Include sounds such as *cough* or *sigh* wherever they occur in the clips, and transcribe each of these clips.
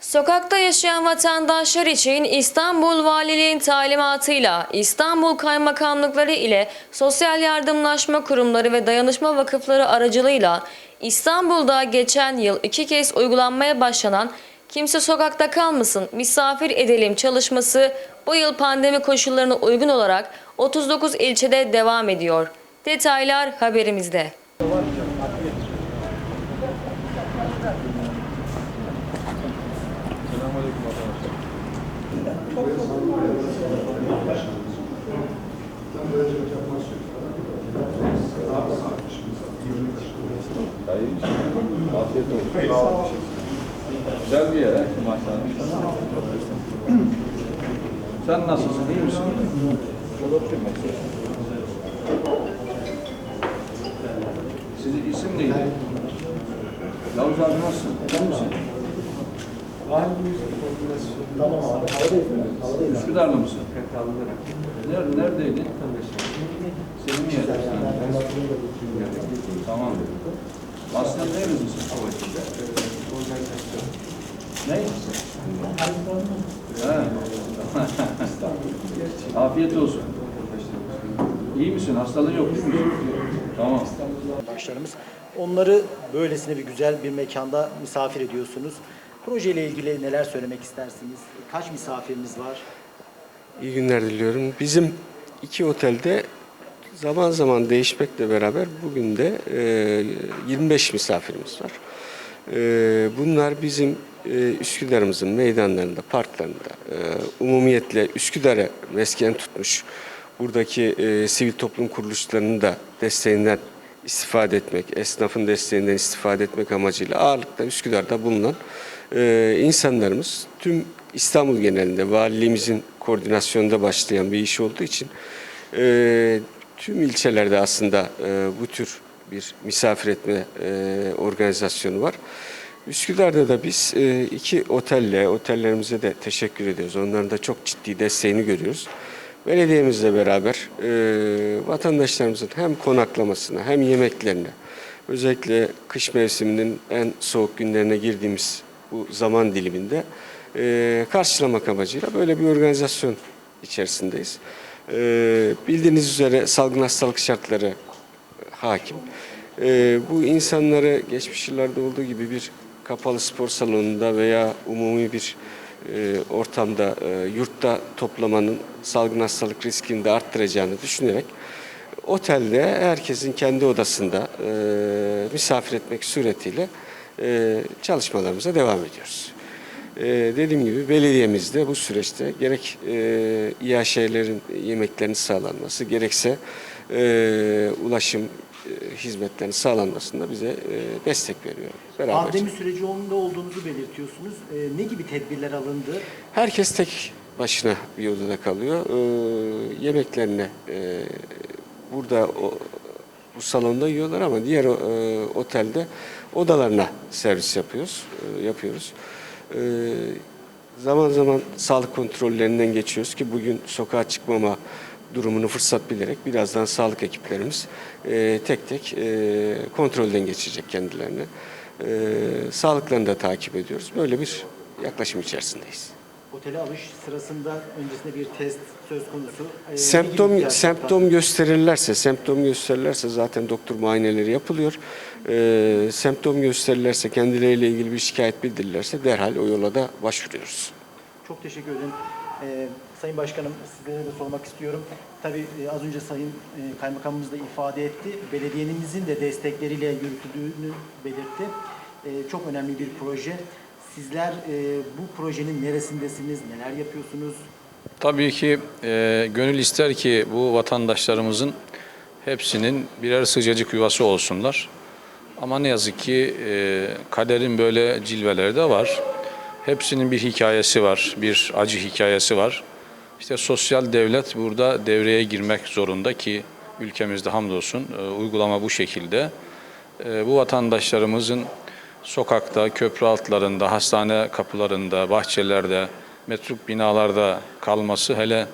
Sokakta yaşayan vatandaşlar için İstanbul Valiliğin talimatıyla İstanbul Kaymakamlıkları ile Sosyal Yardımlaşma Kurumları ve Dayanışma Vakıfları aracılığıyla İstanbul'da geçen yıl iki kez uygulanmaya başlanan Kimse Sokakta Kalmasın Misafir Edelim çalışması bu yıl pandemi koşullarına uygun olarak 39 ilçede devam ediyor. Detaylar haberimizde. Afiyet. Güzel bir yer maşallah. Sen nasılsın, iyi misin? Sizin isim neydi? Yavuz abi nasılsın? İyi misin? Üsküdar'da mısın? Nerede, neredeydin? Senin mi yerdin? Tamam. Aslında nerelisin? Ne? He. *laughs* Afiyet olsun. İyi misin? Hastalığın yok değil mi? Tamam. başlarımız. Onları böylesine bir güzel bir mekanda misafir ediyorsunuz. Projeyle ilgili neler söylemek istersiniz? Kaç misafiriniz var? İyi günler diliyorum. Bizim iki otelde zaman zaman değişmekle beraber bugün de e, 25 misafirimiz var. E, bunlar bizim e, Üsküdar'ımızın meydanlarında, parklarında, e, umumiyetle Üsküdar'a mesken tutmuş buradaki e, sivil toplum kuruluşlarının da desteğinden istifade etmek, esnafın desteğinden istifade etmek amacıyla ağırlıkla Üsküdar'da bulunan e, insanlarımız tüm İstanbul genelinde valiliğimizin koordinasyonunda başlayan bir iş olduğu için e, tüm ilçelerde aslında e, bu tür bir misafir etme e, organizasyonu var. Üsküdar'da da biz iki otelle, otellerimize de teşekkür ediyoruz. Onların da çok ciddi desteğini görüyoruz. Belediyemizle beraber vatandaşlarımızın hem konaklamasına hem yemeklerine, özellikle kış mevsiminin en soğuk günlerine girdiğimiz bu zaman diliminde e, karşılamak amacıyla böyle bir organizasyon içerisindeyiz. E, bildiğiniz üzere salgın hastalık şartları hakim. E, bu insanları geçmiş yıllarda olduğu gibi bir kapalı spor salonunda veya umumi bir e, ortamda, e, yurtta toplamanın salgın hastalık riskini de arttıracağını düşünerek otelde herkesin kendi odasında e, misafir etmek suretiyle e, çalışmalarımıza devam ediyoruz. E, dediğim gibi belediyemizde bu süreçte gerek e, İHŞ'lerin yemeklerinin sağlanması gerekse e, ulaşım e, hizmetlerinin sağlanmasında bize e, destek veriyor. Beraber. Pandemi sürecinde olduğunuzu belirtiyorsunuz. Ee, ne gibi tedbirler alındı? Herkes tek başına bir odada kalıyor. Ee, e, burada o, bu salonda yiyorlar ama diğer e, otelde odalarına servis yapıyoruz. e, yapıyoruz. Ee, zaman zaman sağlık kontrollerinden geçiyoruz ki bugün sokağa çıkmama durumunu fırsat bilerek birazdan sağlık ekiplerimiz e, tek tek e, kontrolden geçecek kendilerini. E, sağlıklarını da takip ediyoruz. Böyle bir yaklaşım içerisindeyiz. Otele alış sırasında öncesinde bir test söz konusu. Ee, Semptom semptom gösterirlerse, semptom gösterirlerse zaten doktor muayeneleri yapılıyor. Ee, semptom gösterirlerse, kendileriyle ilgili bir şikayet bildirirlerse derhal o yola da başvuruyoruz. Çok teşekkür ederim. Ee, Sayın Başkanım sizlere de sormak istiyorum. Tabii e, az önce Sayın e, Kaymakamımız da ifade etti. Belediyenimizin de destekleriyle yürütüldüğünü belirtti. E, çok önemli bir proje. Sizler e, bu projenin neresindesiniz, neler yapıyorsunuz? Tabii ki e, gönül ister ki bu vatandaşlarımızın hepsinin birer sıcacık yuvası olsunlar. Ama ne yazık ki e, kaderin böyle cilveleri de var. Hepsinin bir hikayesi var, bir acı hikayesi var. İşte sosyal devlet burada devreye girmek zorunda ki ülkemizde hamdolsun e, uygulama bu şekilde. E, bu vatandaşlarımızın sokakta, köprü altlarında, hastane kapılarında, bahçelerde, metruk binalarda kalması hele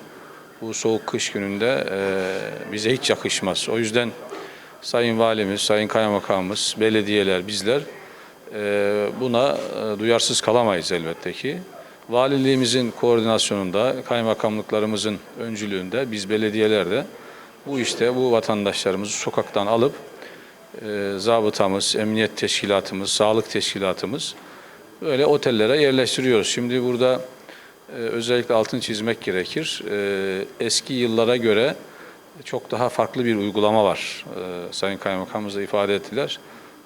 bu soğuk kış gününde e, bize hiç yakışmaz. O yüzden Sayın Valimiz, Sayın Kaymakamımız, belediyeler, bizler Ee, Buna e, duyarsız kalamayız elbette ki. Valiliğimizin koordinasyonunda, kaymakamlıklarımızın öncülüğünde biz belediyelerde bu işte bu vatandaşlarımızı sokaktan alıp e, zabıtamız, emniyet teşkilatımız, sağlık teşkilatımız böyle otellere yerleştiriyoruz. Şimdi burada e, özellikle altın çizmek gerekir. E, eski yıllara göre çok daha farklı bir uygulama var. E, Sayın Kaymakamımız da ifade ettiler.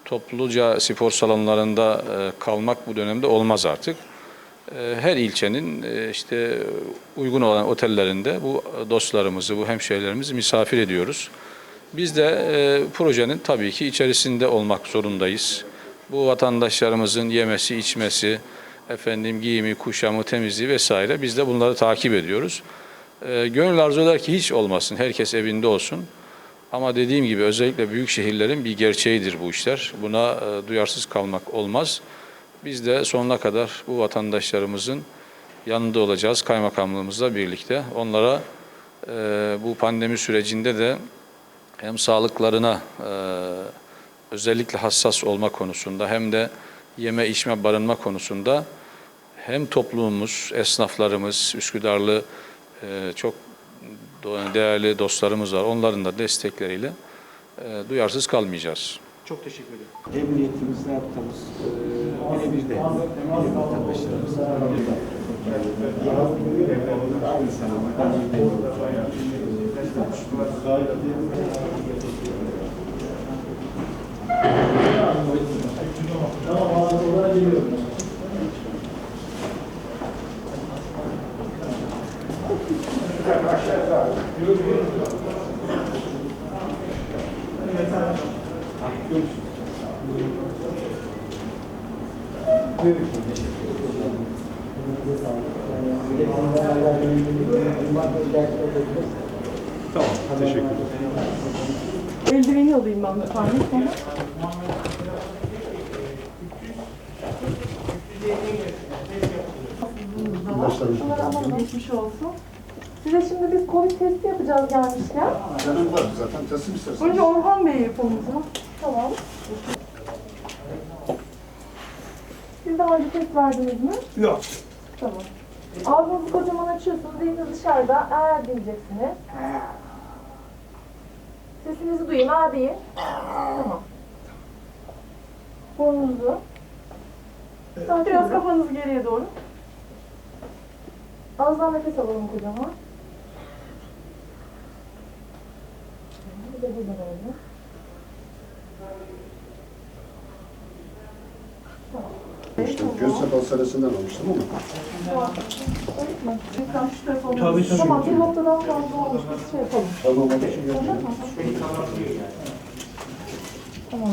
Topluca spor salonlarında e, kalmak bu dönemde olmaz artık. E, Her ilçenin e, işte uygun olan otellerinde bu dostlarımızı, bu hemşehrilerimizi misafir ediyoruz. Biz de e, projenin tabii ki içerisinde olmak zorundayız. Bu vatandaşlarımızın yemesi, içmesi, efendim giyimi, kuşamı, temizliği vesaire biz de bunları takip ediyoruz. E, gönül arzu eder ki hiç olmasın, herkes evinde olsun. Ama dediğim gibi özellikle büyük şehirlerin bir gerçeğidir bu işler. Buna e, duyarsız kalmak olmaz. Biz de sonuna kadar bu vatandaşlarımızın yanında olacağız kaymakamlığımızla birlikte. Onlara e, bu pandemi sürecinde de hem sağlıklarına e, özellikle hassas olma konusunda hem de yeme içme barınma konusunda hem toplumumuz, esnaflarımız, Üsküdarlı e, çok değerli dostlarımız var. Onların da destekleriyle e, duyarsız kalmayacağız. Çok teşekkür ederim. Emniyetimiz, yaptığımız birebir de vatandaşlarımız. Görüşürüz. Eldiveni alayım ben tane sonra. Geçmiş olsun. Size şimdi biz Covid testi yapacağız gelmişken. Canım var zaten teslim istersen. Önce Orhan Bey'e yapalım o. Tamam. Siz daha önce test verdiniz mi? Yok. Tamam. Ağzınızı kocaman açıyorsunuz, diliniz dışarıda. Eğer diyeceksiniz. Sesinizi duyayım, eğer deyin. Tamam. Burnunuzu. Biraz kafanızı geriye doğru. Ağızdan nefes alalım kocaman. Bir de buradan alalım. İşte göğüs hastanesinden almıştım ama. Tarafa alalım. Tamam, bir haftadan fazla olmuş. Biz şey yapalım. Tamam hadi. Tamam.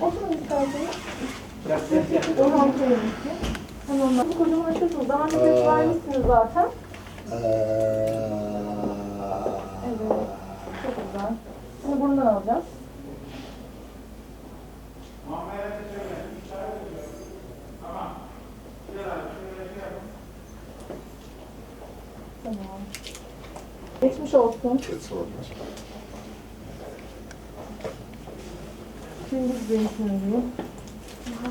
Oturun isterseniz. Orhan. Tamam. Bu kocaman açıyorsunuz. Daha önce test vermişsiniz zaten. Evet. Çok güzel. Şimdi burundan alacağız. Tamam. Geçmiş olsun. Şimdi biz benim